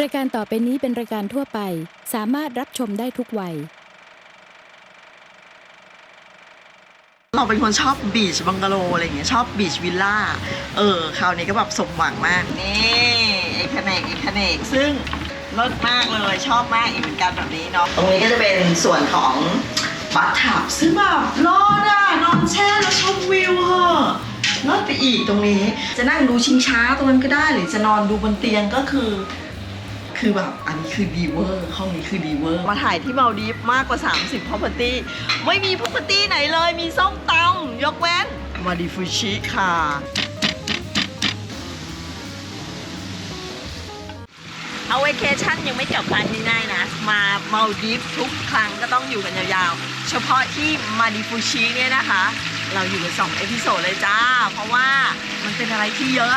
รายการต่อไปนี้เป็นรายการทั่วไป สามารถรับชมได้ทุกวัย เราเป็นคนชอบบีชบังกะโลอะไรอย่างเงี้ยชอบบีชวิลล่า เออคราวนี้ก็แบบสมหวังมาก นี่ไอ้คเนกไอ้คเนกซึ่งรสมากเลยชอบมากอีกเหมือนกันแบบนี้เนาะตรงนี้ก็จะเป็นส่วนของบัตทับซึ่งแบบรอดอะนอนแช่แล้วชมวิวเหอะรอดไปอีกตรงนี้ จะนั่งดูชิงช้าตรงนั้นก็ได้หรือจะนอนดูบนเตียงก็คือ คือแบบอันนี้คือดีเวอร์ห้องนี้คือดีเวอร์มาถ่ายที่มาดีฟมากกว่า 30 property ไม่มี property ไหนเลย มีส้มตำยกเว้นมาดิฟูชิค่ะเอาไวเคชั่นยังไม่จบการง่ายๆนะ มามาดีฟทุกครั้งก็ต้องอยู่กันยาวๆ เฉพาะที่มาดิฟูชิเนี่ยนะคะ เราอยู่กันสองเอพิโซดเลยจ้า เพราะว่ามันเป็นอะไรที่เยอะ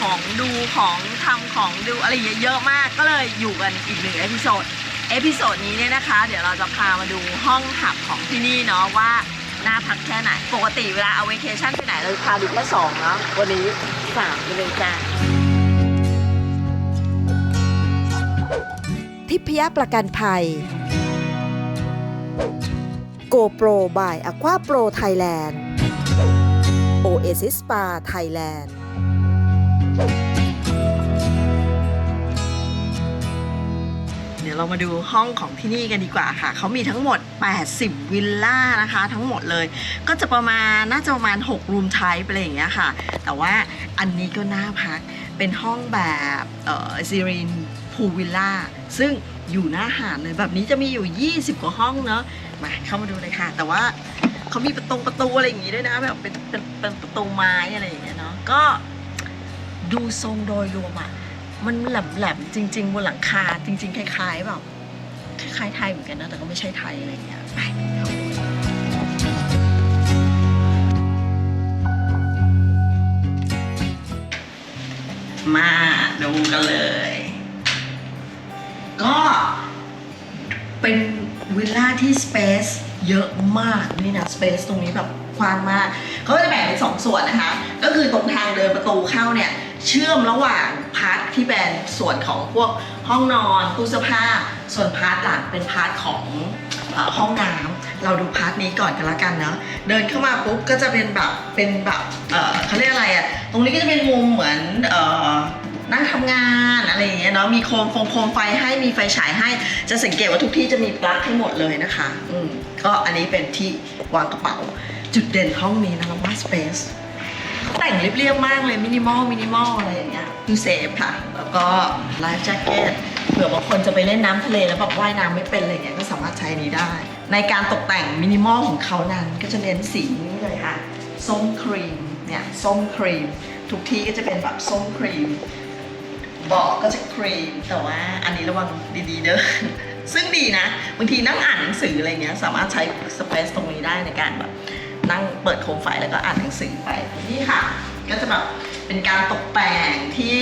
ของดูของทำของดูอะไรเยเยอะมากก็เลยอยู่กันอีกหนึ่งเอพิโซดเอพิโซดนี้เนี่ยนะคะ เดี๋ยวเราจะพามาดูห้องหับของที่นี่เนาะว่าน่าพักแค่ไหน ปกติเวลาเอาเวเคชั่นไปไหนเราพาดูแค่สองเนาะวันนี้สามไปเลยจ้าทิพยประกันภัย GoPro by Aqua Pro Thailand Oasis Spa Thailand เดี๋ยวเรามาดูห้องของที่นี่กันดีกว่าค่ะ เขามีทั้งหมด 80 วิลล่านะคะ ทั้งหมดเลย ก็จะประมาณน่าจะประมาณ 6 รูมไทป์อะไรอย่างเงี้ยค่ะ แต่ว่าอันนี้ก็น่าพัก เป็นห้องแบบเอ่อซีรีนพูวิลล่า ซึ่งอยู่หน้าหาดเลยแบบนี้จะมีอยู่ 20 กว่าห้องเนอะมาเข้ามาดูเลยค่ะ แต่ว่าเขามีประตูประตูอะไรอย่างงี้ด้วยนะแบบเป็นเป็นเป็นประตูไม้อะไรอย่างเงี้ยเนาะ ก็ ดูทรงโดยรวมอะมันแหลมๆจริง ๆ บนหลังคาจริง ๆ คล้ายๆแบบคล้ายๆไทยเหมือนกันนะแต่ก็ไม่ใช่ไทยอะไรอย่างเงี้ยไปมาดูกันเลย ก็เป็นวิลล่าที่สเปซเยอะมากนี่นะสเปซตรงนี้แบบกว้างมากเขาจะแบ่งเป็นสองส่วนนะคะ ก็คือตรงทางเดินประตูเข้าเนี่ย เชื่อมระหว่างพาร์ทที่เป็นส่วนของพวกห้องนอนตู้เสื้อผ้า ส่วนพาร์ทหลังเป็นพาร์ทของห้องน้ำเราดูพาร์ทนี้ก่อนกันละกันเนาะเดินเข้ามาปุ๊บก็จะเป็นแบบเป็นแบบเขาเรียกอะไรอะ่ะตรงนี้ก็จะเป็นมุมเหมือนนั่งทำงานอะไรอย่างเงี้ยเนาะมีโคมฟงโคมไฟให้มีไฟฉายให้จะสังเกตว่าทุกที่จะมีปลั๊กให้หมดเลยนะคะ อืมก็อันนี้เป็นที่วางกระเป๋า จุดเด่นห้องนี้นะคะว่า space แต่งเรียบๆมากเลยมินิมอลมินิมอลอะไรอย่างเงี้ยดูเซฟค่ะ แล้วก็ไลฟ์แจ็คเก็ตเผื่อบางคนจะไปเล่นน้ำทะเลแล้วแบบว่ายน้ำไม่เป็นอะไรเงี้ยก็สามารถใช้นี้ได้ ในการตกแต่งมินิมอลของเขานั้น ก็จะเน้นสีนี้เลยค่ะส้มครีมเนี่ยส้มครีม ทุกที่ก็จะเป็นแบบส้มครีมเบาะก็จะครีม แต่ว่าอันนี้ระวังดีๆเด้อซึ่งดีนะบางทีนั่งอ่านหนังสืออะไรเงี้ยสามารถใช้สเปซตรงนี้ได้ในการแบบ นั่งเปิดโคมไฟแล้วก็อ่านหนังสือไปนี่ค่ะ ก็จะแบบเป็นการตกแต่งที่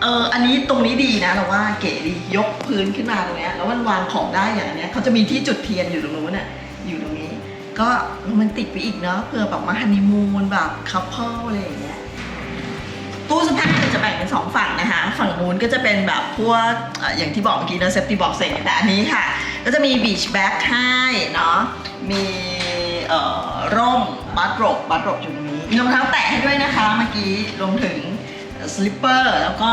เอออันนี้ตรงนี้ดีนะเราว่าเก๋ดียกพื้นขึ้นมาตรงเนี้ยแล้วมันวางของได้อย่างนเนี้ยเขาจะมีที่จุดเทียนอยู่ตรงนู้นน่ะอยู่ตรงนี้ ก็มันติดไปอีกเนาะเผื่อแบบมาฮันนีมูนแบบคัพเปิลอะไรอย่างเงี้ยตู้เสื้อผ้าจะแบ่งเป็นสองฝั่งนะคะ ฝั่งนู้นก็จะเป็นแบบพวกอย่างที่บอกเมื่อกี้นะเซฟตี้บ็อกเซแต่อันนี้ค่ะ ก็จะมีบีชแบ็กให้เนาะมี เอ่อร่มบัตรบบัตรบอยู่ตรงนี้มีรองเท้าแตะให้ด้วยนะคะเมื่อกี้รวมถึงสลิปเปอร์แล้วก็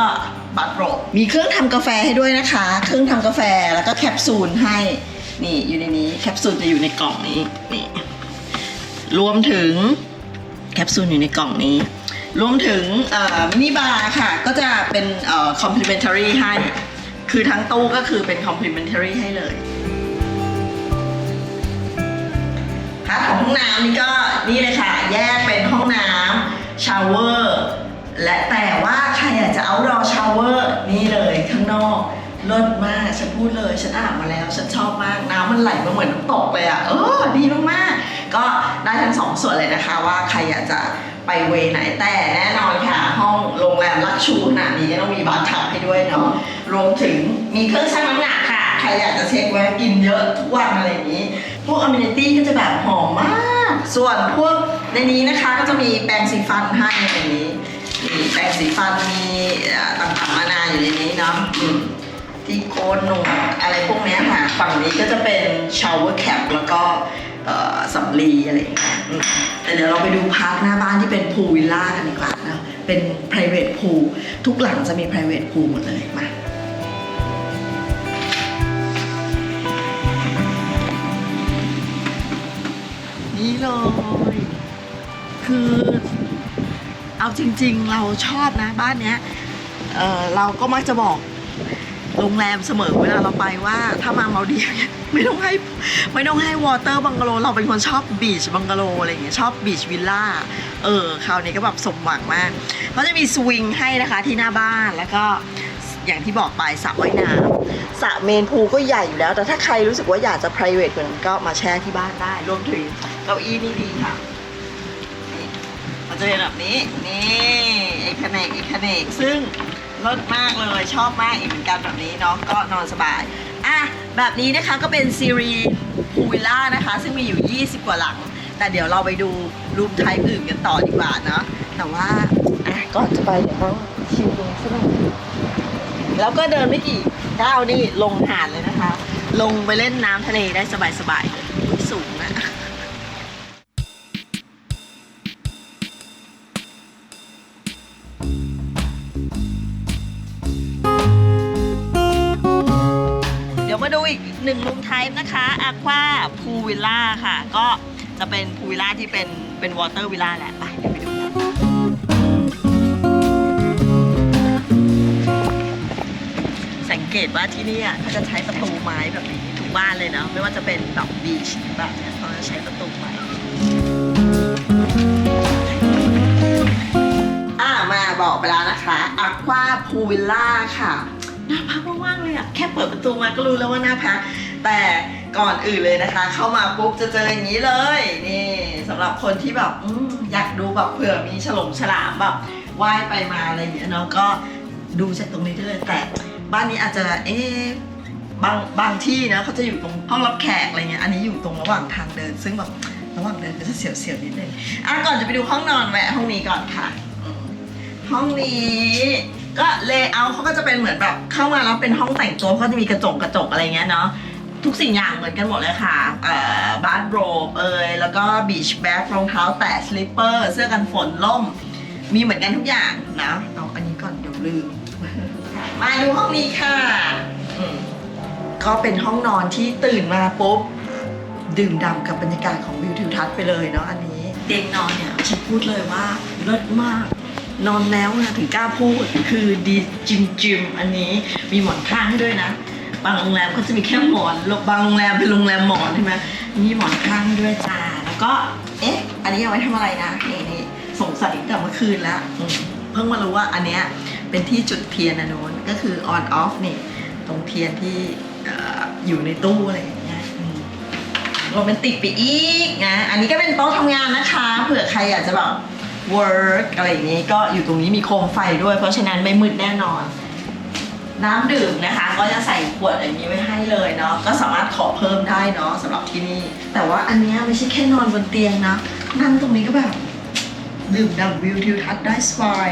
บัตรบมีเครื่องทำกาแฟให้ด้วยนะคะ เครื่องทำกาแฟแล้วก็แคปซูลให้นี่อยู่ในนี้แคปซูลจะอยู่ในกล่องนี้นี่รวมถึงแคปซูลอยู่ในกล่องนี้ รวมถึงมินิบาร์ค่ะ ก็จะเป็นเอ่อ complimentary ให้ คือทั้งตู้ก็คือเป็น complimentary ให้เลย พาร์ทของห้องน้ำนี่ก็นี่เลยค่ะ แยกเป็นห้องน้ำชาวเวอร์และแต่ว่าใครอยากจะเอารอชาวเวอร์นี่เลยข้างนอกเลิศมากฉันพูดเลยฉันอาบมาแล้ว ฉันชอบมากน้ำมันไหลมาเหมือนน้ำตกเลยอะเออดีมากๆก็ได้ทั้งสองส่วนเลยนะคะว่าใครอยากจะไปเวไหนแต่แน่นอนค่ะ ห้องโรงแรมลักชูขนาดนี้ก็ต้องมีบาร์ทับให้ด้วยเนาะรวมถึงมีเครื่องชั่งน้ำหนัก ใครอยากจะเช็คไว่ากินเยอะทุกวันอะไรอย่างนี้ พวกอ m ม n i ตี้ก็จะแบบหอมมาก ส่วนพวกในนี้นะคะก็จะมีแปรงสีฟันให้อะไรนี้มีแปรงสีฟันมีต่างๆนานาอยู่ในนี้เนาะที่โคนหนวดอะไรพวกนี้ค่ะ ฝั่งนี้ก็จะเป็นชาวเวอร์แคปแล้วก็สำลีอะไรอย่างเงี้ยแต่เดี๋ยวเราไปดูพาร์ทหน้าบ้านที่เป็นพูลวิลล่ากันดีกว่านะเป็น private pool ทุกหลังจะมี private pool หมดเลยมา เลย คือเอาจริง ๆ เราชอบนะบ้านเนี้ยเเราก็มักจะบอกโรงแรมเสมอเวลาเราไปว่าถ้ามาเมาดีฟเซียไม่ต้องให้ไม่ต้องให้วอเตอร์บังกะโลเราเป็นคนชอบบีชบังกะโลอะไรอย่างเงี้ยชอบบีชวิลล่าเออคราวนี้ก็แบบสมหวังมากเขาจะมีสวิงให้นะคะที่หน้าบ้านแล้วก็ อย่างที่บอกไปสระว่ายน้ำสระเมนพูก็ใหญ่อยู่แล้ว แต่ถ้าใครรู้สึกว่าอยากจะ private กว่านั้นก็มาแช่ที่บ้านได้รวมถึงเก้าอี้นี่ดีค่ะมันจะเป็นแบบนี้นี่ไอ้คเนกไอ้คเนกซึ่งรสมากเลยชอบมากอีกเหมือนกันแบบนี้เนาะก็นอนสบายอะแบบนี้นะคะก็เป็นซีรีส์พูวิลล่านะคะ ซึ่งมีอยู่ 20 กว่าหลัง แต่เดี๋ยวเราไปดูรูมไทป์อื่นกันต่อดีกว่าเนาะแต่ว่าอะก่อนจะไปเดี๋ยวต้องชิมลงสักหน่อย แล้วก็เดินไม่กี่ก้าวนี่ลงหาดเลยนะคะ ลงไปเล่นน้ำทะเลได้สบายๆสูงอะเดี๋ยวมาดูอีกหนึ่งรูมไทป์นะคะอะควาพูวิลล่าค่ะ ก็จะเป็นพูวิลล่าที่เป็นเป็นวอเตอร์วิลล่าแหละไป เกันสังเกตว่าที่นี่อะเขาจะใช้ประตูไม้แบบนี้ทุกบ้านเลยเนาะไม่ว่าจะเป็นแบบบีชแบบเนี้ยเขาจะใช้ประตูไม้อ่ามาบอกไปแล้วนะคะอะควาพูวิลล่าค่ะน่าพักมากๆเลยอะแค่เปิดประตูมาก็รู้แล้วว่าน่าพักแต่ก่อนอื่นเลยนะคะ เข้ามาปุ๊บจะเจออย่างนี้เลยนี่สำหรับคนที่แบบอยากดูแบบเผื่อมีฉลงฉลามแบบว่ายไปมาอะไรอย่างเงี้ยเนาะก็ดูจากตรงนี้ได้เลยแต่ บ้านนี้อาจจะเอ๊ะบางบางที่นะเขาจะอยู่ตรงห้องรับแขกอะไรเงี้ยอันนี้อยู่ตรงระหว่างทางเดิน ซึ่งแบบระหว่างเดินก็จะเสียวๆนิดนึงอะก่อนจะไปดูห้องนอนแวะห้องนี้ก่อนค่ะอืมห้องนี้ก็เลเยอร์เขาก็จะเป็นเหมือนแบบเข้ามาแล้วเป็นห้องแต่งตัวเขาจะมีกระจกกระจกอะไรเงี้ยเนาะทุกสิ่งอย่างเหมือนกันหมดเลยค่ะเอ่อบาร์โรบเอยแล้วก็บีชแบ็กรองเท้าแตะสลิปเปอร์ เสื้อกันฝนล่ม มีเหมือนกันทุกอย่างนะเอาอันนี้ก่อนเดี๋ยวลืม มาดูห้องนี้ค่ะอืมก็เป็นห้องนอนที่ตื่นมาปุ๊บ ดื่มด่ำกับบรรยากาศของวิวทิวทัศน์ไปเลยเนาะอันนี้เตียงนอนเนี่ยฉันพูดเลยว่าเลิศมาก นอนแล้วนะถึงกล้าพูดคือดีจิมจิมอันนี้มีหมอนข้างให้ด้วยนะ บางโรงแรมเขาจะมีแค่หมอนบางโรงแรมเป็นโรงแรมหมอนใช่ไหมมีหมอนข้างให้ด้วยจ้าแล้วก็เอ๊ะ อันนี้เอาไว้ทำอะไรนะนี่นี่สงสัยตั้งแต่เมื่อคืนแล้วอืมเพิ่งมารู้ว่าอันเนี้ย เป็นที่จุดเทียนนะโน้นก็คือ on off นี่ ตรงเทียนที่ออยู่ในตู้อะไรอย่างเงี้ยโรแมนติกไปอีกนะอันนี้ก็เป็นโต๊ะทำงานนะคะเผื่อใครอยากจะแบบ work อะไรอย่างนี้ก็อยู่ตรงนี้มีโคมไฟด้วย เพราะฉะนั้นไม่มืดแน่นอน น้ำดื่มนะคะ ก็จะใส่ขวดอย่างนี้ไว้ให้เลยเนาะก็สามารถขอเพิ่มได้เนาะสำหรับที่นี่ แต่ว่าอันนี้ไม่ใช่แค่นอนบนเตียงนะนั่งตรงนี้ก็แบบ ดื่มด่ำวิวทิวทัศน์ได้สบาย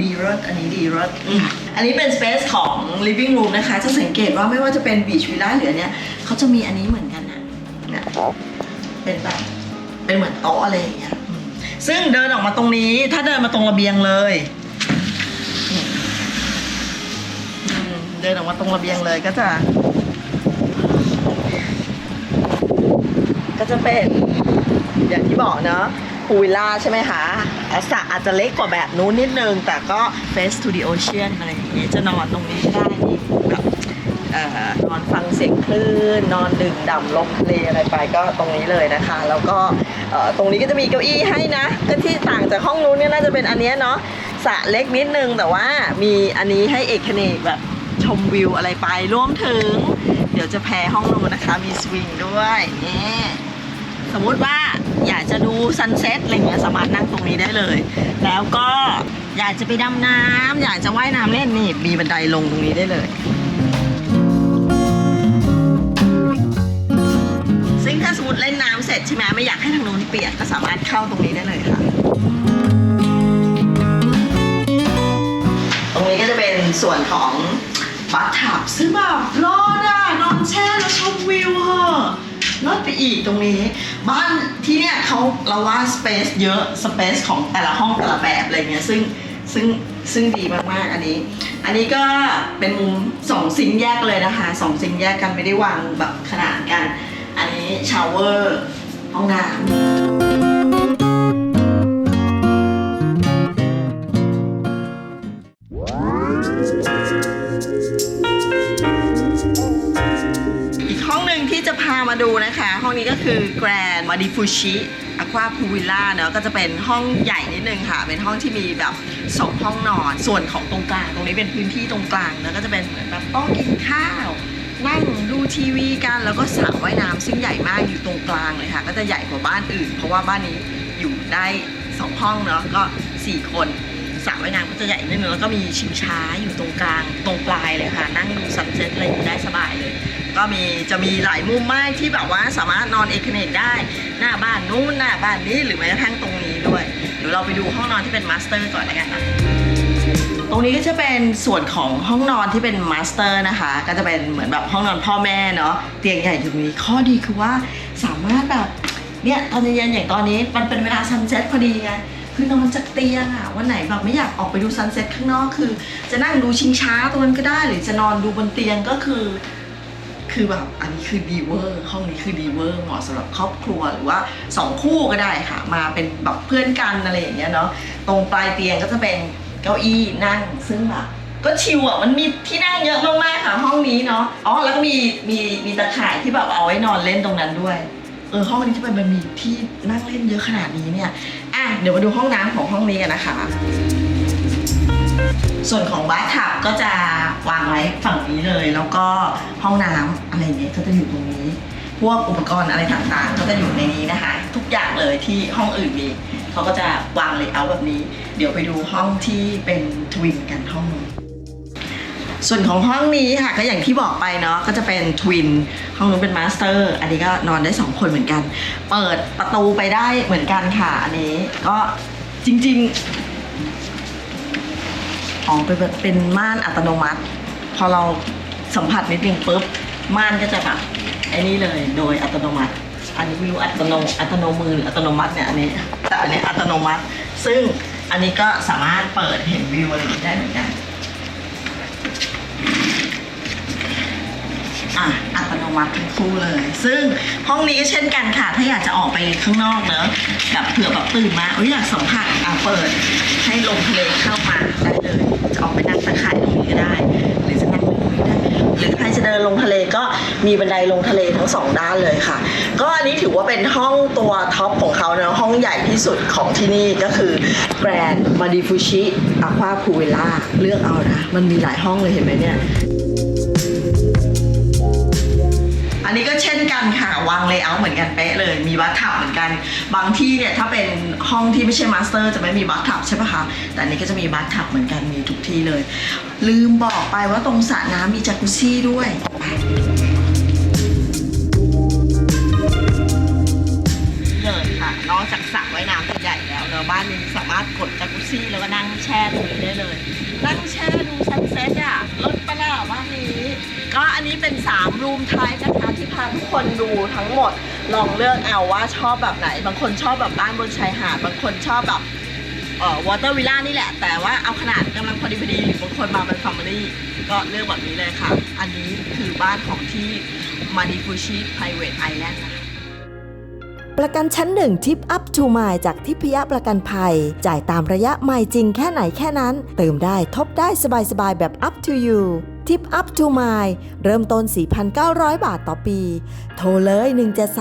ดีรสอันนี้ดีรสอืมอันนี้เป็นสเปซของ living room นะคะ จะสังเกตว่าไม่ว่าจะเป็นบีชวิลล่าหรืออนเนี้ยเขาจะมีอันนี้เหมือนกันนะเนี่ยเป็นแบบเป็นเหมือนโต๊ะอะไรอย่างเงี้ยอืมซึ่งเดินออกมาตรงนี้ ถ้าเดินมาตรงระเบียงเลยอืมอืมเดินออกมาตรงระเบียงเลยก็จะ ก็จะเป็นอย่างที่บอกเนาะ พูวิลล่าใช่ไหมคะแต่สระอาจจะเล็กกว่าแบบนู้นนิดนึง แต่ก็ face to the ocean อะไรอย่างเงี้ยจะนอนตรงนี้ได้นี่กับออนอนฟังเสียงคลื่น นอนดื่มด่ำลมทะเลอะไรไปก็ตรงนี้เลยนะคะ แล้วก็ตรงนี้ก็จะมีเก้าอี้ให้นะก็ที่ต่างจากห้องนู้นเนี่ยน่าจะเป็นอันนี้เนาะสระเล็กนิดนึงแต่ว่ามีอันนี้ให้เอกเนกแบบชมวิวอะไรไปรวมถึง เดี๋ยวจะแพ้ห้องนู้นนะคะ มีสวิงด้วยนี่สมมุติว่า อยากจะดูซันเซ็ตอะไรเงี้ยสามารถนั่งตรงนี้ได้เลย แล้วก็อยากจะไปดำน้ำอยากจะว่ายน้ำเล่นนี่มีบันไดลงตรงนี้ได้เลย ซึ่งถ้าสมมติเล่นน้ำเสร็จใช่ไหมไม่อยากให้ทางนู้นเปียกก็สามารถเข้าตรงนี้ได้เลยค่ะ ตรงนี้ก็จะเป็นส่วนของบัตทับซึ่งแบบรอดอะนอนแช่แล้วชมวิวเหอะ รอดไปอีกตรงนี้ บ้านที่เนี่ยเขาเราว่าสเปซเยอะสเปซของแต่ละห้องแต่ละแบบอะไรเงี้ยซึ่งซึ่งซึ่งดีมากๆอันนี้ อันนี้ก็เป็นมุมสองซิงแยกเลยนะคะสองซิงแยกกันไม่ได้วางแบบขนาดกัน อันนี้ชาวเวอร์ห้องน้ำ ดูนะคะ ห้องนี้ก็คือ Grand m a d i f u s h i Aqua Pool Villa เนอะก็จะเป็นห้องใหญ่นิดนึงค่ะ เป็นห้องที่มีแบบสองห้องนอน ส่วนของตรงกลางตรงนี้เป็นพื้นที่ตรงกลางแล้วก็จะเป็นเหมือนแบบโต๊ะกินข้าว นั่งดูทีวีกันแล้วก็สระว่ายน้ำซึ่งใหญ่มากอยู่ตรงกลางเลยค่ะ ก็จะใหญ่กว่าบ้านอื่น เพราะว่าบ้านนี้อยู่ได้สองห้องเนอะก็สี่คน สระว่ายน้ำก็จะใหญ่นิดนึงแล้วก็มีชิงช้าอยู่ตรงกลางตรงปลายเลยค่ะ นั่งดูซันเซ็ตอะไรอย่ได้สบายเลย ก็มีจะมีหลายมุมมากที่แบบว่าสามารถนอนเอกเนกได้หน้าบ้านนู้นหน้าบ้านนี้หรือแม้กระทั่งตรงนี้ด้วยเดี๋ยวเราไปดูห้องนอนที่เป็นมาสเตอร์ก่อนแล้วกันนะตรงนี้ก็จะเป็นส่วนของห้องนอนที่เป็นมาสเตอร์นะคะ ก็จะเป็นเหมือนแบบห้องนอนพ่อแม่เนาะเตียงใหญ่ตรงนี้ข้อดีคือว่าสามารถแบบเนี่ยตอนเย็นๆอย่างตอนนี้มันเป็นเวลาซันเซ็ตพอดีไง คือนอนจากเตียงอะวันไหนแบบไม่อยากออกไปดูซันเซ็ตข้างนอกคือ จะนั่งดูชิงช้าตรงนั้นก็ได้ หรือจะนอนดูบนเตียงก็คือ คือแบบอันนี้คือดีเวอร์ห้องนี้คือดีเวอร์เหมาะสำหรับครอบครัวหรือว่าสองคู่ก็ได้ค่ะ มาเป็นแบบเพื่อนกันอะไรอย่างเงี้ยเนาะตรงปลายเตียงก็จะเป็นเก้าอี้นั่งซึ่งแบบก็ชิลอะมันมีที่นั่งเยอะมากๆค่ะห้องนี้เนาะอ๋อแล้วก็มีมีมีตะข่ายที่แบบเอาไว้นอนเล่นตรงนั้นด้วยเออห้องนี้ที่มันมีที่นั่งเล่นเยอะขนาดนี้เนี่ย อะเดี๋ยวมาดูห้องน้ำของห้องนี้กันนะคะ ส่วนของบาร์ทับก็จะวางไว้ฝั่งนี้เลย แล้วก็ห้องน้ำอะไรเงี้ยก็จะอยู่ตรงนี้ พวกอุปกรณ์อะไรต่างๆ ก็จะอยู่ในนี้นะคะ ทุกอย่างเลยที่ห้องอื่นมีเขาก็จะวางเลยเอาแบบนี้ เดี๋ยวไปดูห้องที่เป็นทวินกันห้องนึง ส่วนของห้องนี้ค่ะก็อย่างที่บอกไปเนาะก็จะเป็นทวินห้องนู้นเป็นมาสเตอร์อันนี้ก็นอนได้สองคนเหมือนกัน เปิดประตูไปได้เหมือนกันค่ะ อันนี้ก็จริงๆอ๋อเป็นเป็นม่านอัตโนมัติ พอเราสัมผัสนิดนึงปุ๊บม่านก็จะแบบไอ้นี่เลยโดยอัตโนมัติ อันนี้ไม่รู้อัตโนอัตโนมือหรืออัตโนมัติเนี่ยอันนี้แต่อันนี้อัตโนมัติ ซึ่งอันนี้ก็สามารถเปิดเห็นวิวอะไรนี้ได้เหมือนกัน อะอัตโนมัติทั้งคู่เลย ซึ่งห้องนี้ก็เช่นกันค่ะ ถ้าอยากจะออกไปข้างนอกเนอะแบบเผื่อแบบตื่นมาเอ้ยอยากสัมผัสอะเปิด ให้ลมทะเลเข้ามาได้เลยจะออกไปนั่งตะข่ายตรงนี้ก็ได้ หรือจะนั่งตรงนี้ได้หรือใครจะเดินลงทะเลก็มีบันไดลงทะเลทั้งสองด้านเลยค่ะ ก็อันนี้ถือว่าเป็นห้องตัวท็อปของเขาเนอะห้องใหญ่ที่สุดของที่นี่ก็คือ Grand m a d i f u s h i Aqua p o o l Villa เลือกเอานะ มันมีหลายห้องเลยเห็นไหมเนี่ย นี้ก็เช่นกันค่ะวางเลเยอร์เหมือนกันเป๊ะเลย มีบัตทับเหมือนกัน บางที่เนี่ยถ้าเป็นห้องที่ไม่ใช่มาสเตอร์จะไม่มีบัตทับใช่ปะคะ แต่อันนี้ก็จะมีบัตทับเหมือนกันมีทุกที่เลย ลืมบอกไปว่าตรงสระน้ำมีจักรุซี่ด้วยเลยค่ะ นอกจากสระว่ายน้ำใหญ่แล้วเนอะบ้านนี้สามารถกดจักรุซี่แล้วก็นั่งแช่ตรงนี้ได้เลย นั่งแช่ ก็อันนี้เป็น3รูมไทป์นะคะที่พาทุกคนดูทั้งหมดลองเลือกเอาว่าชอบแบบไหน บางคนชอบแบบบ้านบนชายหาดบางคนชอบแบบเอ่อวอเตอร์วิลล่านี่แหละ แต่ว่าเอาขนาดกำลังพอดีพอดีหรือบางคนมาเป็นแฟมิลี่ก็เลือกแบบนี้เลยค่ะ อันนี้คือบ้านของที่มาดิฟูชิ Private Island นะคะประกันชั้นหนึ่งทิปอัพทูม e จากทิพยประกันภัย จ่ายตามระยะไม่จริงแค่ไหนแค่นั้น เติมได้ทบได้สบายๆแบบ up to you ทิปอัพทูม e เริ่มต้น 4,900 บาทต่อปี โทรเลย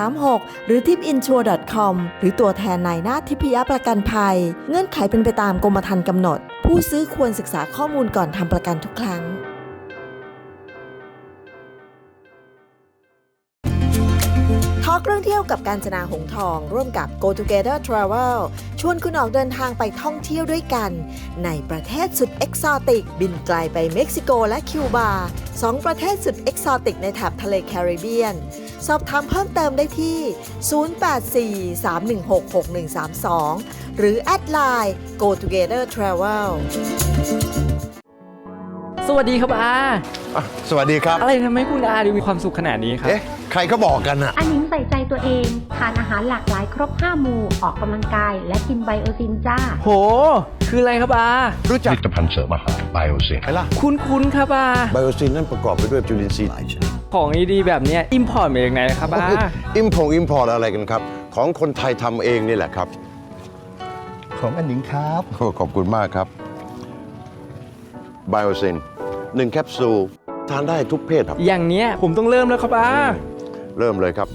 1736 หรือ tipinsure.com หรือตัวแทนนายหน้าทิพยประกันภัย เงื่อนไขเป็นไปตามกรมธรรม์กำหนด ผู้ซื้อควรศึกษาข้อมูลก่อนทำประกันทุกครั้ง อล์กเรื่องเที่ยวกับการจนาหงทอง ร่วมกับ Go Together Travel ชวนคุณออกเดินทางไปท่องเที่ยวด้วยกัน ในประเทศสุดเอกซอติก บินไกลไปเม็กซิโกและคิวบาสองประเทศสุดเอกซอติกในแถบทะเลแคริบเบียน สอบถามเพิ่มเติมได้ที่ 0843166132 หรือแอดไลน์ Go Together Travel สวัสดีครับอา อะสวัสดีครับ อะไรทำให้คุณอาดูมีความสุขขนาดนี้ครับ เอ๊ะใครก็บอกกันอะ อันนิ้งใส่ใจตัวเอง ทานอาหารหลากหลายครบ5หมู่ ออกกำลังกาย และกินไบโอซินจ้า โห คืออะไรครับอารู้ผจักลิตภัณฑ์เสริมอาหารไบโอเซน ไหมล่ะคุ้นคุ้นๆครับอาไบโอซินนั้นประกอบไปด้วยจุลินทรีย์หลายชนิดของดีๆแบบเนี้ยอิมพอร์ตมาจากไหนครับอาอิมพงอิมพอร์ตอะไรกันครับ ของคนไทยทำเองนี่แหละครับ ของอันหนิงครับ โอ้ขอบคุณมากครับไบโอซินหนึ่งแคปซูล ทานได้ทุกเพศครับ อย่างเนี้ยผมต้องเริ่มแล้วครับอา เริ่มเลยครับ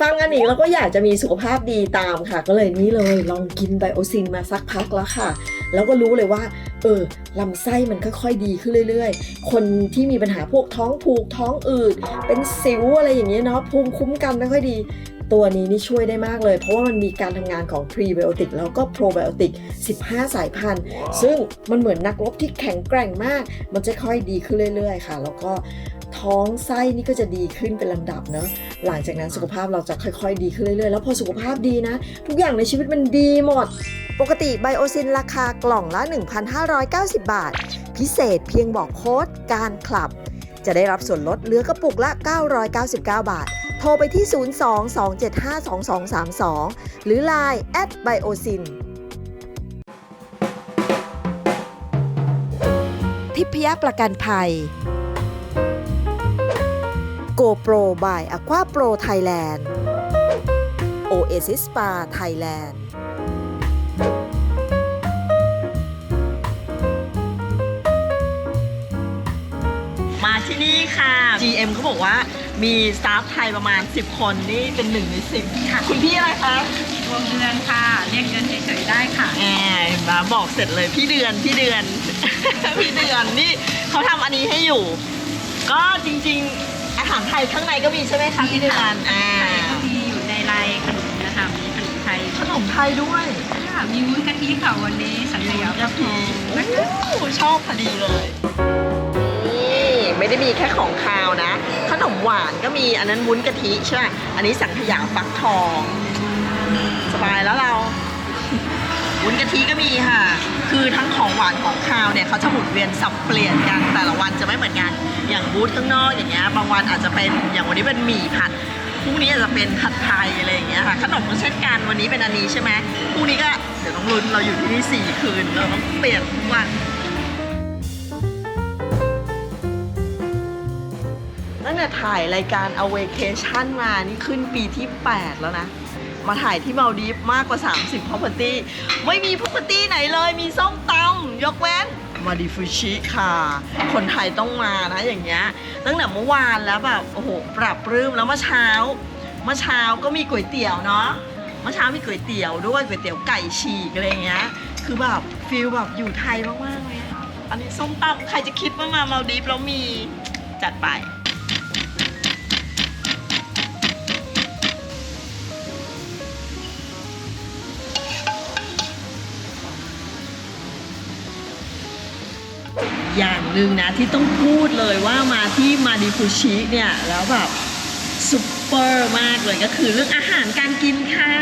ฟังอันนี้แล้วก็อยากจะมีสุขภาพดีตามค่ะ ก็เลยนี่เลยลองกินไบโอซินมาสักพักแล้วค่ะ แล้วก็รู้เลยว่า เออลำไส้มันค่อยๆดีขึ้นเรื่อยๆ คนที่มีปัญหาพวกท้องผูกท้องอืดเป็นสิวอะไรอย่างเงี้ยเนาะภูมิคุ้มกันไม่ค่อยดี ตัวนี้นี่ช่วยได้มากเลย เพราะว่ามันมีการทำงานของพรีไบโอติกแล้วก็โปรไบโอติก 15 สายพันธุ์ ซึ่งมันเหมือนนักรบที่แข็งแกร่งมาก มันจะค่อยดีขึ้นเรื่อย ๆ ค่ะ แล้วก็ท้องไส้นี่ก็จะดีขึ้นเป็นลำดับเนาะหลังจากนั้นสุขภาพเราจะค่อยๆ ดีขึ้นเรื่อยๆ แล้วพอสุขภาพดีนะ ทุกอย่างในชีวิตมันดีหมด ปกติไบโอซินราคากล่องละ 1,590 บาท พิเศษเพียงบอกโค้ดการคลับ จะได้รับส่วนลดเหลือกระปุกละ 999 บาท โทรไปที่ 02-275-2232 หรือ Line at biosin ทิพยประกันภัย GoPro by Aqua Pro Thailand Oasis Spa Thailand มาที่นี่ค่ะ GM เขาบอกว่า มีสตาฟไทยประมาณ 10 คนนี่เป็นหนึ่งในสิบค่ะคุณพี่อะไรคะรวมเดือนค่ะ เรียกเดือนเฉยๆได้ค่ะแอบมาบอกเสร็จเลยพี่เดือนพี่เดือน พี่เดือนนี่เขาทำอันนี้ให้อยู่ ก็จริงๆอาหารไทยข้างในก็มีใช่ไหมคะพี่เดือนอ่าก็มีอยู่ในลายขนมนะคะมีขนมไทยขนมไทยด้วยค่ะมีวุ้นกะทิค่ะวันนี้สังขยากะทิโอ้ชอบพอดีเลยนี่ ไม่ได้มีแค่ของคาวนะ ขนมหวานก็มีอันนั้นวุ้นกะทิใช่ไหมอันนี้สังขยาฟักทอง สบายแล้วเรา วุ้นกะทิก็มีค่ะ คือทั้งของหวานของคาวเนี่ยเขาจะหมุนเวียนสับเปลี่ยนกันแต่ละวันจะไม่เหมือนกัน อย่างบูธข้างนอกอย่างเงี้ยบางวันอาจจะเป็นอย่างวันนี้เป็นหมี่ผัดพรุ่งนี้อาจจะเป็นผัดไทยอะไรอย่างเงี้ยค่ะขนมก็เช่นกันวันนี้เป็นอันนี้ใช่ไหมพรุ่งนี้ก็เดี๋ยวต้องลุ้นเราอยู่ที่นี่สี่คืนเราต้องเปลี่ยนทุกวัน แต่ถ่ายรายการ a w a c a t i o n มา นี่ขึ้นปีที่ 8 แล้วนะ มาถ่ายที่มาลดีฟมากกว่า 30 property ไม่มี property ไหนเลย มีส้มตำยกเว้นมาดิฟูชิค่ะ คนไทยต้องมานะอย่างเงี้ย ตั้งแต่เมื่อวานแล้วแบบ โอ้โห ปรับปรื้มแล้วเมื่อเช้า เมื่อเช้าก็มีก๋วยเตี๋ยวเนาะ เมื่อเช้ามีก๋วยเตี๋ยวด้วยก๋วยเตี๋ยวไก่ฉีกอะไรเงี้ย คือแบบฟีลแบบอยู่ไทยมากๆเลยอันนี้ส้มตำใครจะคิดว่ามามาลดีฟแล้วมีจัดไป อย่างหนึ่งนะที่ต้องพูดเลยว่ามาที่มาดิฟูชิเนี่ยแล้วแบบซุปเปอร์มากเลยก็คือเรื่องอาหารการกินค่ะ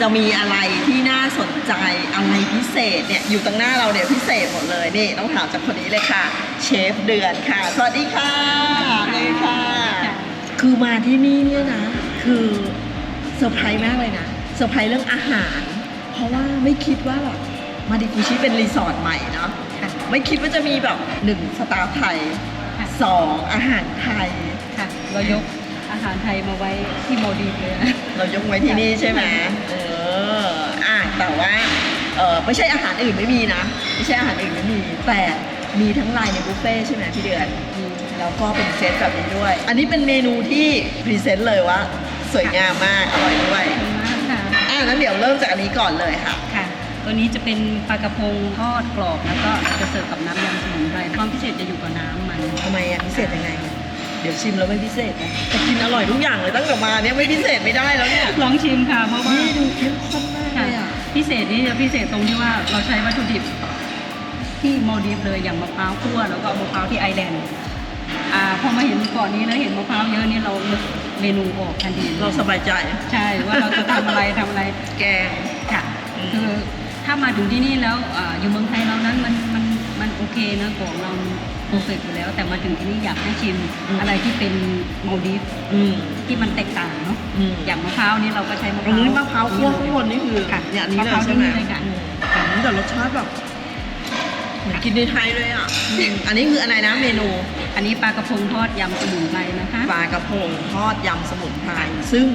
จะมีอะไรที่น่าสนใจอะไรพิเศษเนี่ยอยู่ตรงหน้าเราเนี่ยพิเศษหมดเลยนี่ต้องถามจากคนนี้เลยค่ะ เชฟเดือนค่ะ สวัสดีค่ะนี่ค่ะ คือมาที่นี่เนี่ยนะ คือเซอร์ไพรส์มากเลยนะเซอร์ไพรส์เรื่องอาหาร เพราะว่าไม่คิดว่าแบบมาดิฟูชิเป็นรีสอร์ทใหม่เนาะ ไม่คิดว่าจะมีแบบหนึ่งสตาฟไทยค่ะสองอาหารไทย ค่ะ เรายกอาหารไทยมาไว้ที่โมดีฟเลยนะเรายกไว้ที่นี่ใช่ไหมเอออะแต่ว่าเออไม่ใช่อาหารอื่นไม่มีนะ ไม่ใช่อาหารอื่นไม่มี แต่มีทั้งไลน์ในบุฟเฟ่ต์ใช่ไหมพี่เดือนมีแล้วก็เป็นเซตแบบนี้ด้วย อันนี้เป็นเมนูที่พรีเซนต์เลยว่า สวยงามมากอร่อยด้วยขอบคุณมากค่ะอะงั้นเดี๋ยวเริ่มจากอันนี้ก่อนเลยค่ะค่ะ ตัวนี้จะเป็นปลากระพงทอดกรอบแล้วก็จะเสิร์ฟกับน้ำยำสมุนไพรความพิเศษจะอยู่กับน้ำมัน ทำไมอะพิเศษยังไง เดี๋ยวชิมแล้วไม่พิเศษนะแต่กินอร่อยทุกอย่างเลยตั้งแต่มาเนี่ยไม่พิเศษไม่ได้แล้วเนี่ยลองชิมค่ะเพราะว่านี่ดูเข้มข้นมากเลยอะพิเศษนี่จะพิเศษตรงที่ว่าเราใช้วัตถุดิบที่โมดีฟเลยอย่างมะพร้าวคั่วแล้วก็เอามะพร้าวที่ไอแลนด์อ่าพอมาเห็นก่อนนี้แล้วเห็นมะพร้าวเยอะนี่เรานึกเมนูออกทันทีเราสบายใจ ใช่ว่าเราจะทำอะไรทำอะไรแกงค่ะอืมคือถ้ามาถึงที่นี่แล้วอาอยู่เมืองไทยเรานะของเราเพอร์เฟกอยู่แล้ว แต่มาถึงที่นี่อยากให้ชิมอืมอะไรที่เป็นมาดิฟอืมที่มันแตกต่างเนาะอืมอย่างมะพร้าวนี่เราก็ใช้มะพอัร้านวนี้มะพร้าวคั่วข้างบนนี่คือค่ะเนี่ยอันนี้เลยมะพร้าวใช่ไหมที่นี่เลยค่ะอืมอืมแต่รสชาติแบบเหมือนกินในไทยเลยอะอืมอันนี้คืออะไรนะเมนู อันนี้ปลากระพงทอดยำสมุนไพรนะคะ ปลากระพงทอดยำสมุนไพร ซึ่ง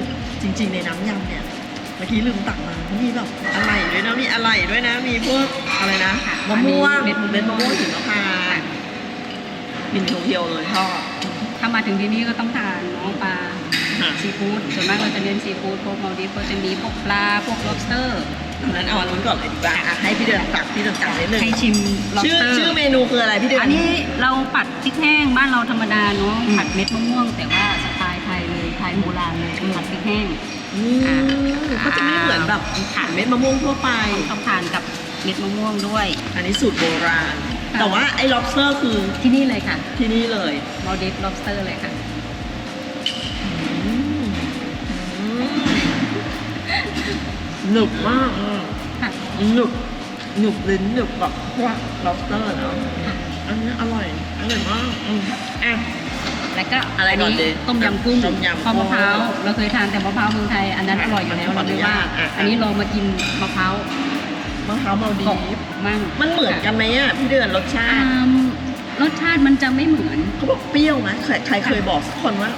จริง ๆ ในน้ำยำเนี่ยเมื่อกี้ลืมตักมามีแบบอะไรด้วยนะมีอะไรด้วยนะ มีพวกอะไรนะค่ะมะม่วงอันนี้เม็เม็ดดมะมะม่ม่ววงงหิมพานต์กินเพียวๆเลยชอบถ้ามาถึงที่นี่ก็ต้องทานเน้องปลาค่ะซีฟู้ดส่วนมากเราจะเน้นซีฟู้ดพวกมาดิฟก็จะมีพวกปลาพวก lobster อันนั้นเอาอันนู้นก่อนเลยดีกว่าอะให้พี่เดือนตักพี่เดือนตักนิดนึงให้ชิม ชื่อ lobster ชื่อเมนูคืออะไรพี่เดือน อันนี้เราผัดพริกแห้งบ้านเราธรรมดาเนาะอืมผัดเม็ดมะม่วง แต่ว่าสไตล์ไทยเลยไทยโบราณเลยอืม ผัดพริกแห้ง อืมก็จะไม่เหมือนแบบผ่านเม็ดมะม่วงทั่วไป ต้องทานกับเม็ดมะม่วงด้วย อันนี้สูตรโบราณ ค่ะ แต่ว่าไอ้ lobster คือที่นี่เลยค่ะที่นี่เลยมาดิฟ lobster เลยค่ะ อืมอืมหนึบมากอืมค่ะ หนึบหนึบลิ้นหนึบแบบพวก lobster เนาะค่ะอันนี้อร่อย อร่อยมากอืมอะ แล้วก็อะไรก่อนดีต้มยำกุ้งต้มยำข้าวมะพร้าวกุ้งเราเคยทานแต่มะพร้าวเมืองไทยอันนั้นอร่อยอยู่แล้วขอเราอนุไม่ญาว่าตอะอันนี้เรามากินมะพร้าวมะพร้าวเมาดีกรอบฟมั่งมันเหมือนกันไหมอะพี่เดือนรสชาอ่าติรสชาติมันจะไม่เหมือนเขาบอกเปรี้ยวไหมใครใครเคยบอกสักคนว่า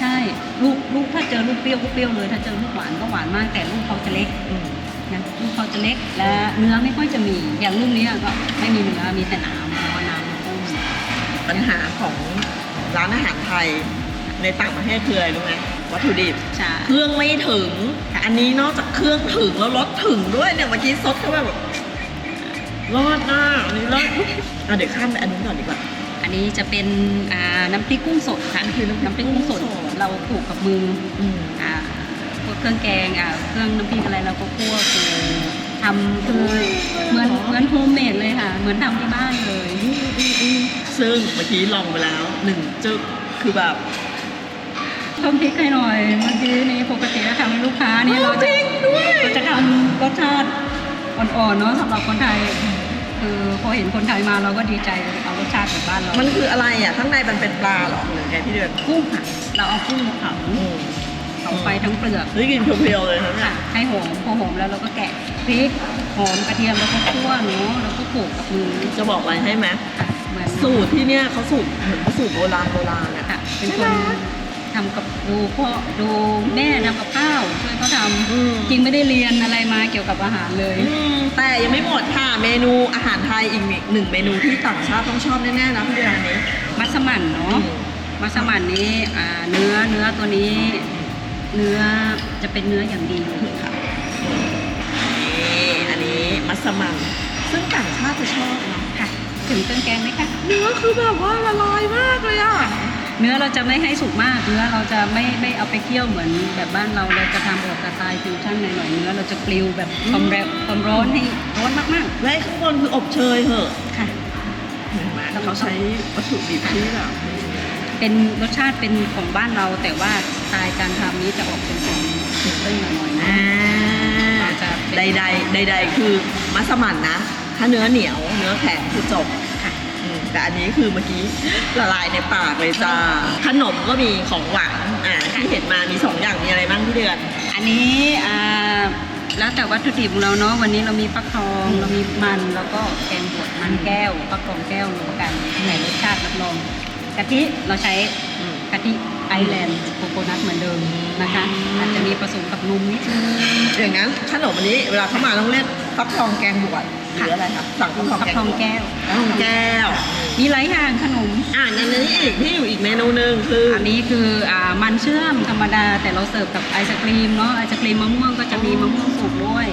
ใช่ลูกลูกถ้าเจอลูกเปรี้ยวก็เปรี้ยวเลย ถ้าเจอลูกหวานก็หวานมากแต่ลูกเขาจะเล็กอืมนะลูกเขาจะเล็กและเนื้อไม่ค่อยจะมีอย่างลูกนี้ก็ไม่มีเนื้อมีแต่น้ำเพราะว่าน้ำมันกุ้งปัญหาของ ร้านอาหารไทยในต่างประเทศคืออะไรรู้ไหมวัตถุดิบ ใช่ เครื่องไม่ถึง อันนี้นอกจากเครื่องถึงแล้วรสถึงด้วยเนี่ยเมื่อกี้ซดเข้าไปแบบรอดหน้าอันนี้รอดอะเดี๋ยวข้ามไปอันนู้นก่อนดีกว่า อันนี้จะเป็นอ่าน้ำพริกกุ้งสดค่ะมันคือน้ำพริกน้ำพริกกุ้งสดกุ้งสด เราปลูกกับมืออืมอ่าพวกเครื่องแกงอ่าเครื่องน้ำพริกอะไรเราก็คั่วคือ ทำคือเหมือนเหมือนโฮมเมดเลยค่ะ เหมือนทำที่บ้านเลย ซึ่งเมื่อกี้ลองไปแล้วหนึ่งจึกคือแบบเพิ่มพริกให้หน่อย เมื่อกี้นี้ปกติเราทำให้ลูกค้านี่เราจะเราจะทำรสชาติอ่อนๆเนาะสำหรับคนไทย คือพอเห็นคนไทยมาเราก็ดีใจเอารสชาติแบบบ้านเรา มันคืออะไรอะข้างในมันเป็นปลาเหรอหรือไงพี่เดือนกุ้งค่ะเราเอากุ้งมาเผา อืมเผาไปทั้งเปลือกนี่กินเพียวๆเลยนะเนี่ยค่ะให้หอมพอหอมแล้วเราก็แกะพริกหอมกระเทียมแล้วก็คั่วเนาะแล้วก็โขลกกับมือจะบอกอะไรให้ไหมค่ะเหมือนสูตรที่เนี่ยเขาสูตรเหมือนสูตรโบราณโบราณอะ ค่ะเป็นคนทำกับดูพ่อดูแม่ทำกับข้าวช่วยเขาทอืมำจริงไม่ได้เรียนอะไรมาเกี่ยวกับอาหารเลย อืมแต่ยังไม่หมดค่ะเมนูอาหารไทยอีกหนึ่งเมนูที่ต่างชาติต้องชอบแน่ๆนะพี่เดือนอันนี้มัสมั่นเนาะมัสมั่นนี้อ่าเนื้อเนื้อตัวนี้ เนื้อจะเป็นเนื้ออย่างดีเลยค่ะนี่อันนี้มัสมั่นซึ่งต่างชาติจะชอบเนาะค่ะ ถึงเครื่องแกงไหมคะ เนื้อคือแบบว่าละลายมากเลยอะ เนื้อเราจะไม่ให้สุกมาก เนื้อเราจะไม่ไม่เอาไปเคี่ยวเหมือนแบบบ้านเราเราจะทำแบบสไตล์ฟิวชั่นหน่อยๆเนื้อเราจะกลิวแบบความแรงความร้อนให้ร้อนมากและไอ้ข้างบนคืออบเชยเหอะๆค่ะเห็นไหมเขาใช้วัตถุดิบที่แบบเป็นรสชาติเป็นของบ้านเราแต่ว่าส ไตล์การทำนี้จะออกเป็นของฟิวชั่นหน่อยๆนะ อ่าจะเป็น ใดๆใดๆคือมัสมั่นนะ ถ้าเนื้อเหนียวเนื้อแข็งคือจบค่ะอืมแต่อันนี้คือเมื่อกี้ละลายในปากเลยจ้าขนมก็มีของหวานอ่าที่เห็นมามีสองอย่างมีอะไรบ้างพี่เดือน อันนี้อ่าแล้วแต่วัตถุดิบของเราเนาะวันนี้เรามีฟักทองอืม เรามีมันแล้วก็แกงบวชมันแก้วฟักทองแก้วรวมกันในรสชาติรับรองกะทิเราใช้อืมกะทิ ไอแลนด์โกโกนัทเหมือนเดิมนะคะอาจจะมีผสมกับนมนิดนึง อย่างนั้นขนมอันนี้เวลาเข้ามาต้องเรียกฟักทองแกงบวชหรืออะไรคะสั่งฟักทองฟักแกงทองบวชแก้ว ฟักทองแก้ว มีหลายอย่างขนม อ่าอันนี้อีกที่อยู่อีกเมนูหนึ่งคือออันนี้คืออ่ามันเชื่อมธรรมดาแต่เราเสิร์ฟกับไอศครีมเนาะไอศครีมมะม่วงก็จะมีมะม่วงสุกด้วย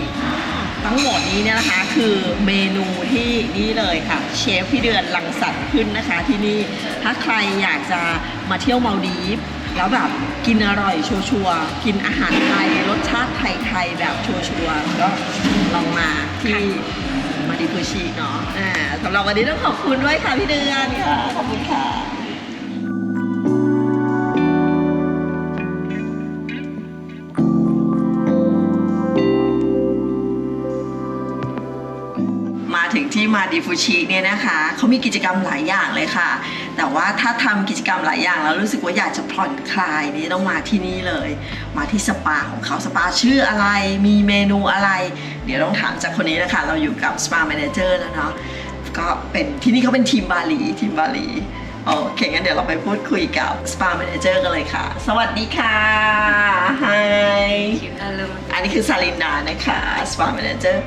ทั้งหมดนี้เนี่ยนะคะคือเมนูที่นี่เลยค่ะเชฟพี่เดือนรังสรรค์ขึ้นนะคะที่นี่ถ้าใครอยากจะมาเที่ยวมาลดีฟแล้วแบบกินอร่อยชัวร์ๆกินอาหารไทยรสชาติไทยๆแบบชัวร์ๆก็ลองมาที่มาดิฟูชิเนาะอ่าสำหรับวันนี้ต้องขอบคุณด้วยค่ะพี่เดือนค่ะขอบคุณค่ะ ที่มาดิฟูชิเนี่ยนะคะเขามีกิจกรรมหลายอย่างเลยค่ะ แต่ว่าถ้าทำกิจกรรมหลายอย่างแล้วรู้สึกว่าอยากจะผ่อนคลายนี่ต้องมาที่นี่เลย มาที่สปาของเขาสปาชื่ออะไร มีเมนูอะไร เดี๋ยวต้องถามจากคนนี้นะคะ เราอยู่กับสปาแมเนเจอร์แล้วเนาะก็เป็นที่นี่เขาเป็นทีมบาหลีทีมบาหลี โอเคงั้นเดี๋ยวเราไปพูดคุยกับสปา m ม n เจอร์กันเลยค่ะ สวัสดีค่ะ Hi อันนี้คือซาลินดานะคะ spa manager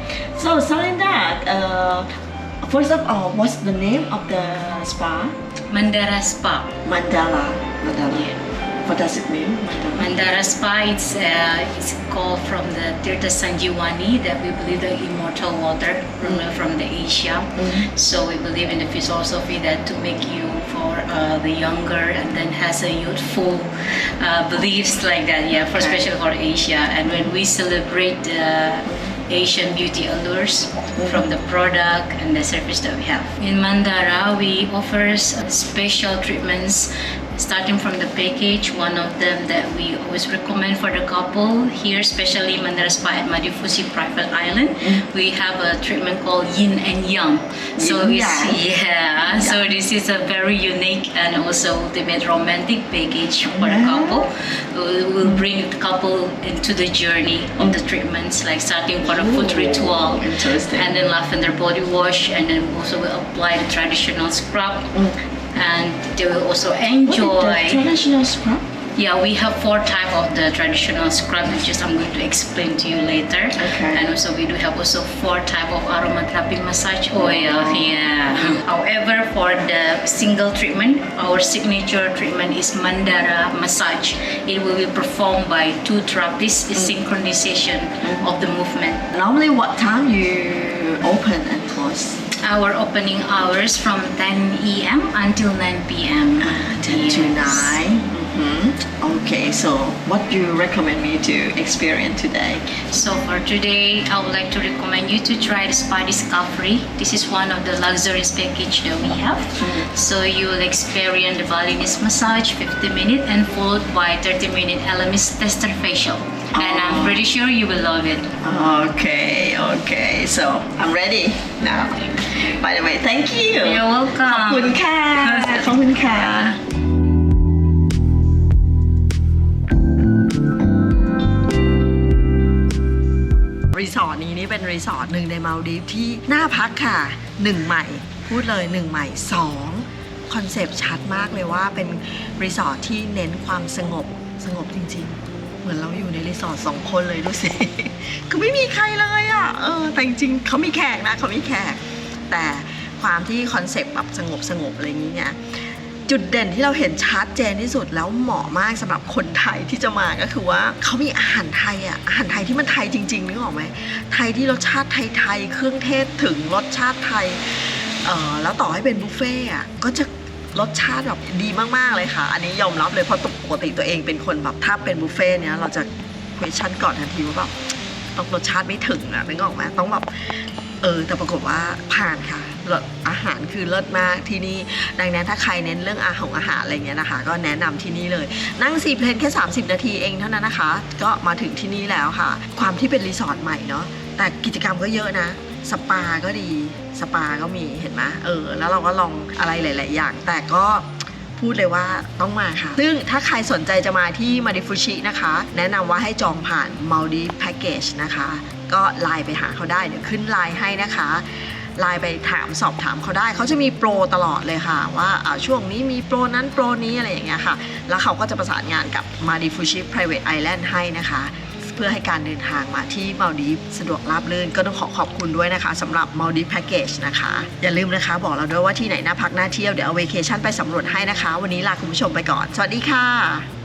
so Salinda uh, first of all what's the name of the spa Mandara Spa. Mandala Mandala what does it mean Mandala Mandara Spa it's uh, it's called from the Tirtha Sanjeevani that we believe the immortal water from, the from the Asia. So we believe in the philosophy that to make you for uh, the younger and then has a youthful uh, beliefs like that. Yeah, for Okay. especially for Asia. And when we celebrate the Asian beauty allures from the product and the service that we have. In Mandara, we offer special treatments starting from the package. One of them that we always recommend for the couple here, especially Mandara Spa at Madifusi Private Island, we have a treatment called Yin and Yang. So it's yeah. So this is a very unique and also ultimate romantic package for the couple. We'll, we'll bring the couple into the journey of the treatments, like starting for a foot ritual, and then lavender body wash, and then also we'll apply the traditional scrub, and they will also enjoy. is the traditional scrub Yeah, we have four type of the traditional scrub, which is I'm going to explain to you later. Okay. And also we do have also four type of aromatherapy massage oil. Yeah. However, for the single treatment, our signature treatment is Mandara massage. It will be performed by two therapists. It's mm. synchronization of the movement. normally what time you open and close Our opening hours from 10 a.m. until 9 p.m. 10 to Yes. 9 Mhm. okay so what do you recommend me to experience today So for today, I would like to recommend you to try the Spa Discovery. This is one of the luxurious package that we have. So you will experience the Balinese massage, 50 minute, and followed by 30 minute Elemis tester facial. And I'm pretty sure you will love it. okay okay so I'm ready now by the way thank you You're welcome. ขอบคุณค่ะ ขอบคุณค่ะ รีสอร์ทนี้นี่เป็นรีสอร์ทหนึ่งในมาลดีฟที่น่าพักค่ะหนึ่งใหม่ พูดเลยหนึ่งใหม่สองคอนเซปต์ชัดมากเลยว่าเป็นรีสอร์ทที่เน้นความสงบสงบจริงๆ เหมือนเราอยู่ในรีสอร์ทสองคนเลยดูสิ คือไม่มีใครเลยอะ เออ แต่จริงๆเขามีแขกนะเขามีแขก แต่ความที่คอนเซปต์แบบสงบสงบอะไรอย่างเนี่ยจุดเด่นที่เราเห็นชัดเจนที่สุดแล้วเหมาะมากสำหรับคนไทยที่จะมาก็คือว่าเขามีอาหารไทยอะอาหารไทยที่มันไทยจริงๆนึกออกไหมไทยที่รสชาติไทยๆเครื่องเทศถึงรสชาติไทยเอ่อแล้วต่อให้เป็นบุฟเฟ่อะก็จะ รสชาติแบบดีมากๆเลยค่ะ อันนี้ยอมรับเลยเพราะปกติตัวเองเป็นคนแบบถ้าเป็นบุฟเฟ่เนี้ยเราจะ question ก่อนทันทีว่าแบบต้องรสชาติไม่ถึงอะนึกออกไหมต้องแบบเออแต่ปรากฏว่าผ่านค่ะอาหารคือเลิศมากที่นี่ดังนั้นถ้าใครเน้นเรื่องอาหารอาหารอะไรเงี้ยนะคะ ก็แนะนำที่นี่เลย นั่งซีเพลนแค่ 30 นาทีเองเท่านั้นนะคะ ก็มาถึงที่นี่แล้วค่ะ ความที่เป็นรีสอร์ทใหม่เนาะแต่กิจกรรมก็เยอะนะ สปาก็ดีสปาก็มีเห็นไหมเออ แล้วเราก็ลองอะไรหลาย ๆ อย่าง แต่ก็พูดเลยว่าต้องมาค่ะ ซึ่งถ้าใครสนใจจะมาที่มาดิฟูชินะคะ แนะนำว่าให้จองผ่าน m a l d i v e Package นะคะ ก็ไลน์ไปหาเขาได้ เดี๋ยวขึ้นไลน์ให้นะคะไลน์ไปถามสอบถามเขาได้ เขาจะมีโปรตลอดเลยค่ะ ว่าช่วงนี้มีโปรนั้นโปรนี้อะไรอย่างเงี้ยค่ะ แล้วเขาก็จะประสานงานกับ m a d i f u s h i Private Island ให้นะคะ พื่อให้การเดินทางมาที่มาลดีฟสะดวกราบรื่นก็ต้องขอขอบคุณด้วยนะคะสำหรับมาลดีฟแพ็กเกจนะคะ อย่าลืมนะคะบอกเราด้วยว่าที่ไหนน่าพักน่าเที่ยวเดี๋ยวเอาเวเคชั่นไปสำรวจให้นะคะ วันนี้ลาคุณผู้ชมไปก่อน สวัสดีค่ะ